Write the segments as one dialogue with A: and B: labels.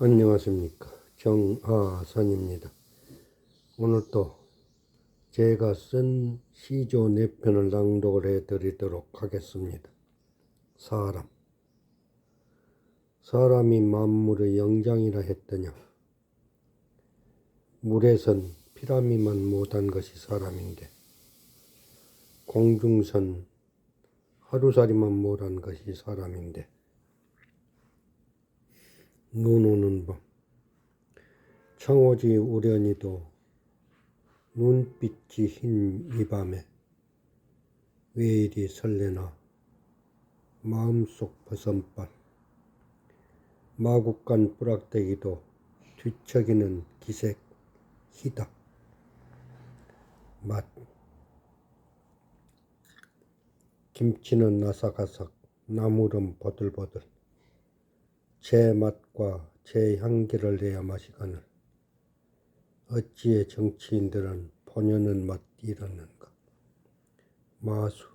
A: 안녕하십니까. 정하선입니다. 오늘 또 제가 쓴 시조 네 편을 낭독을 해 드리도록 하겠습니다. 사람. 사람이 만물의 영장이라 했더냐. 물에선 피라미만 못한 것이 사람인데, 공중선 하루살이만 못한 것이 사람인데, 눈 오는 밤. 청오지 우연히도 눈빛이 흰 이 밤에 왜 이리 설레나 마음속 버선발. 마구간 뿌락대기도 뒤척이는 기색 희다. 맛. 김치는 아삭아삭 나물은 버들버들 제 맛과 제 향기를 내야 마시거늘 어찌에 정치인들은 본연의 맛 이러는가? 마수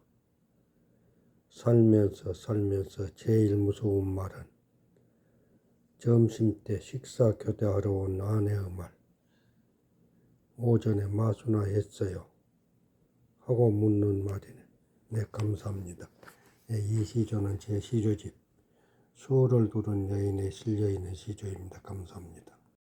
A: 살면서 살면서 제일 무서운 말은 점심때 식사 교대하러 온 아내의 말. 오전에 마수나 했어요. 하고 묻는 말이네. 네 감사합니다. 네, 이 시조는 제 시조집 수호를 두른 여인에 실려있는 시조입니다. 감사합니다.